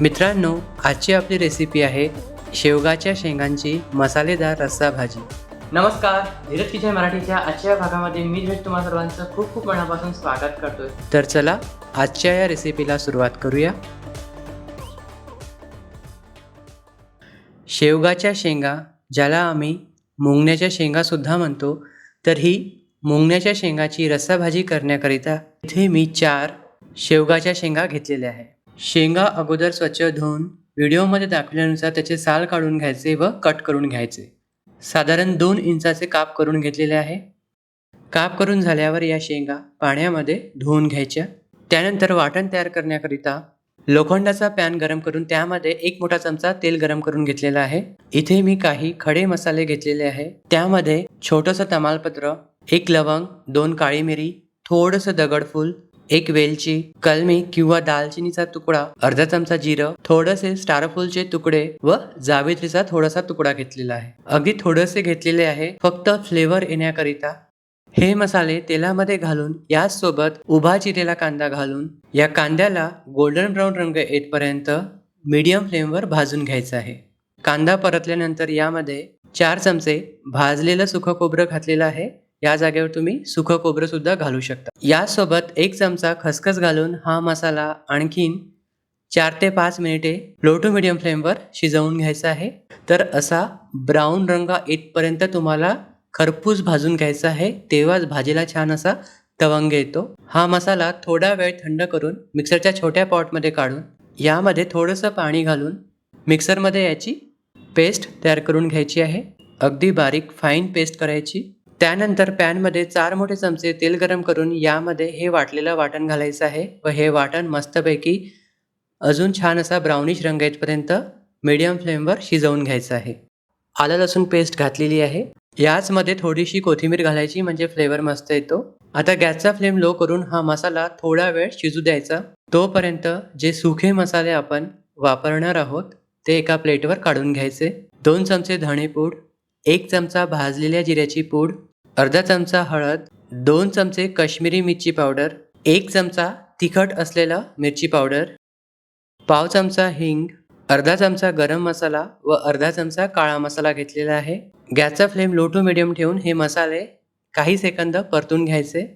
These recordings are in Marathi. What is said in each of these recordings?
मित्रांनो आजची आपली रेसिपी आहे शेवगाच्या शेंगांची मसालेदार रस्सा भाजी. नमस्कार धीरज किचन मराठीच्या आजच्या भागामध्ये मी धीरज तुम्हा सर्वांचं खूप खूप मनापासून स्वागत करतोय. तर चला आजच्या या रेसिपीला सुरुवात करूया. शेवगाच्या शेंगा ज्याला आम्ही मुंगण्याच्या शेंगासुद्धा म्हणतो तर ही मुंगण्याच्या शेंगाची रस्साभाजी करण्याकरिता इथे मी चार शेवगाच्या शेंगा घेतलेल्या आहे. शेंगा अगोदर स्वच्छ धुवून व्हिडिओमध्ये दाखवल्यानुसार त्याचे साल काढून घ्यायचे व कट करून घ्यायचे. साधारण दोन इंचाचे काप करून घेतलेले आहे. काप करून झाल्यावर या शेंगा पाण्यामध्ये धुवून घ्यायच्या. त्यानंतर वाटण तयार करण्याकरिता लोखंडाचा पॅन गरम करून त्यामध्ये एक मोठा चमचा तेल गरम करून घेतलेला आहे. इथे मी काही खडे मसाले घेतलेले आहे. त्यामध्ये छोटंसं तमालपत्र एक लवंग दोन काळी मिरी थोडंसं दगडफूल एक वेलची कलमी किंवा दालचिनीचा तुकडा अर्धा चमचा जिरं थोडेसे स्टारफूलचे तुकडे व जावेत्रीचा थोडासा तुकडा घेतलेला आहे. अगदी थोडेसे घेतलेले आहे फक्त फ्लेवर येण्याकरिता. हे मसाले तेलामध्ये घालून याचसोबत उभा चिरेला कांदा घालून या कांद्याला गोल्डन ब्राऊन रंग येतपर्यंत मीडियम फ्लेमवर भाजून घ्यायचा आहे. कांदा परतल्यानंतर यामध्ये चार चमचे भाजलेलं सुखं खोबरं घातलेलं आहे. या जागेवर तुम्ही सुखं खोबरं सुद्धा घालू शकता. यासोबत एक चमचा खसखस घालून हा मसाला आणखीन चार ते पाच मिनिटे लो टू मिडियम फ्लेमवर शिजवून घ्यायचा आहे. तर असा ब्राऊन रंग येतपर्यंत तुम्हाला खरपूस भाजून घ्यायचा आहे. तेव्हाच भाजीला छान असा तवंग येतो. हा मसाला थोडा वेळ थंड करून मिक्सरच्या छोट्या पॉटमध्ये काढून यामध्ये थोडंसं पाणी घालून मिक्सरमध्ये याची पेस्ट तयार करून घ्यायची आहे. अगदी बारीक फाईन पेस्ट करायची. त्यानंतर पॅनमध्ये चार मोठे चमचे तेल गरम करून यामध्ये हे वाटलेलं वाटण घालायचं आहे व हे वाटण मस्तपैकी अजून छान असा ब्राउनिश रंग येतपर्यंत मीडियम फ्लेमवर शिजवून घ्यायचं आहे. आलं लसूण पेस्ट घातलेली आहे. याचमध्ये थोडीशी कोथिंबीर घालायची म्हणजे फ्लेवर मस्त येतो. आता गॅसचा फ्लेम लो करून हा मसाला थोडा वेळ शिजू द्यायचा. तोपर्यंत जे सुखे मसाले आपण वापरणार आहोत ते एका प्लेटवर काढून घ्यायचे. दोन चमचे धणेपूड एक चमचा भाजलेल्या जिऱ्याची पूड अर्धा चमचा हळद दोन चमचे कश्मीरी मिरची पावडर एक चमचा तिखट असलेला मिरची पावडर पाव चमचा हिंग अर्धा चमचा गरम मसाला व अर्धा चमचा काळा मसाला घेतलेला आहे. गॅसचा फ्लेम लो टू मिडियम ठेवून हे मसाले काही सेकंद परतून घ्यायचे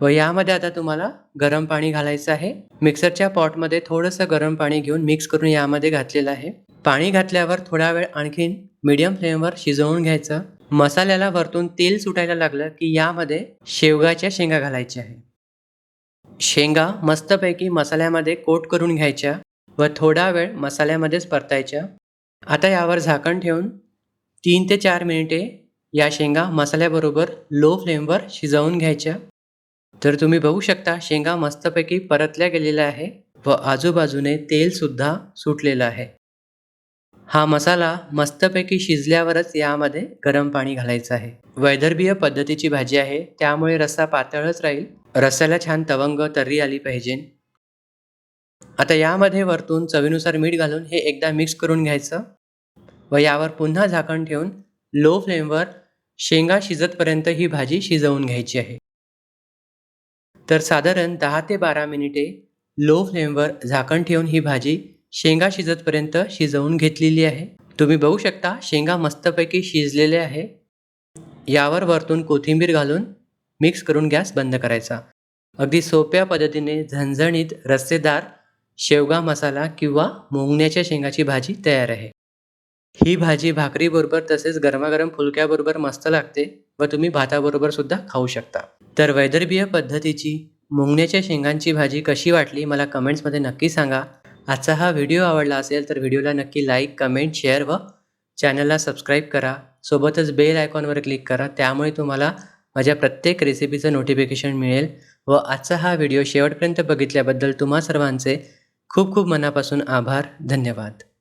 व यामध्ये आता तुम्हाला गरम पाणी घालायचं आहे. मिक्सरच्या पॉटमध्ये थोडंसं गरम पाणी घेऊन मिक्स करून यामध्ये घातलेलं आहे. पाणी घातल्यावर थोडा वेळ आणखीन मीडियम फ्लेमवर शिजवून घ्यायचं. मसाल्याला वरतून तेल सुटायला लागलं की यामध्ये शेवगाच्या शेंगा घालायच्या आहे शेंगा मस्तपैकी मसाल्यामध्ये कोट करून घ्यायच्या व थोडा वेळ मसाल्यामध्येच परतायच्या. आता यावर झाकण ठेवून तीन ते चार मिनिटे या शेंगा मसाल्याबरोबर लो फ्लेमवर शिजवून घ्यायच्या. तर तुम्ही बघू शकता शेंगा मस्तपैकी परतल्या गेलेल्या आहे व आजूबाजूने तेलसुद्धा सुटलेलं आहे. हा मसाला मस्तपैकी शिजल्यावरच यामध्ये गरम पाणी घालायचं आहे. वैदर्भीय पद्धतीची भाजी आहे त्यामुळे रस्सा पातळच राहील. रस्स्याला छान तवंग तर्री आली पाहिजे. आता यामध्ये वरतून चवीनुसार मीठ घालून हे एकदा मिक्स करून घ्यायचं. व यावर पुन्हा झाकण ठेवून लो फ्लेमवर शेंगा शिजतपर्यंत ही भाजी शिजवून घ्यायची आहे. तर साधारण दहा ते बारा मिनिटे लो फ्लेमवर झाकण ठेवून ही भाजी शेंगा शिजतपर्यंत शिजवून घेतलेली आहे. तुम्ही बघू शकता शेंगा मस्तपैकी शिजलेले आहे. यावर वरतून कोथिंबीर घालून मिक्स करून गॅस बंद करायचा. अगदी सोप्या पद्धतीने झणझणीत रस्सेदार शेवगा मसाला किंवा मोंगण्याच्या शेंगाची भाजी तयार आहे. ही भाजी भाकरीबरोबर तसेच गरमागरम फुलक्याबरोबर मस्त लागते व तुम्ही भाताबरोबर सुद्धा खाऊ शकता. तर वैदर्भीय पद्धतीची मुंगण्याच्या शेंगांची भाजी कशी वाटली मला कमेंट्समध्ये नक्की सांगा. आजचा हा व्हिडिओ आवडला असेल तर व्हिडिओला नक्की लाईक कमेंट शेअर व चॅनलला सबस्क्राईब करा. सोबतच बेल आयकॉनवर क्लिक करा. त्यामुळे तुम्हाला माझ्या प्रत्येक रेसिपीचं नोटिफिकेशन मिळेल व आजचा हा व्हिडिओ शेवटपर्यंत बघितल्याबद्दल तुम्हा सर्वांचे खूप खूप मनापासून आभार. धन्यवाद.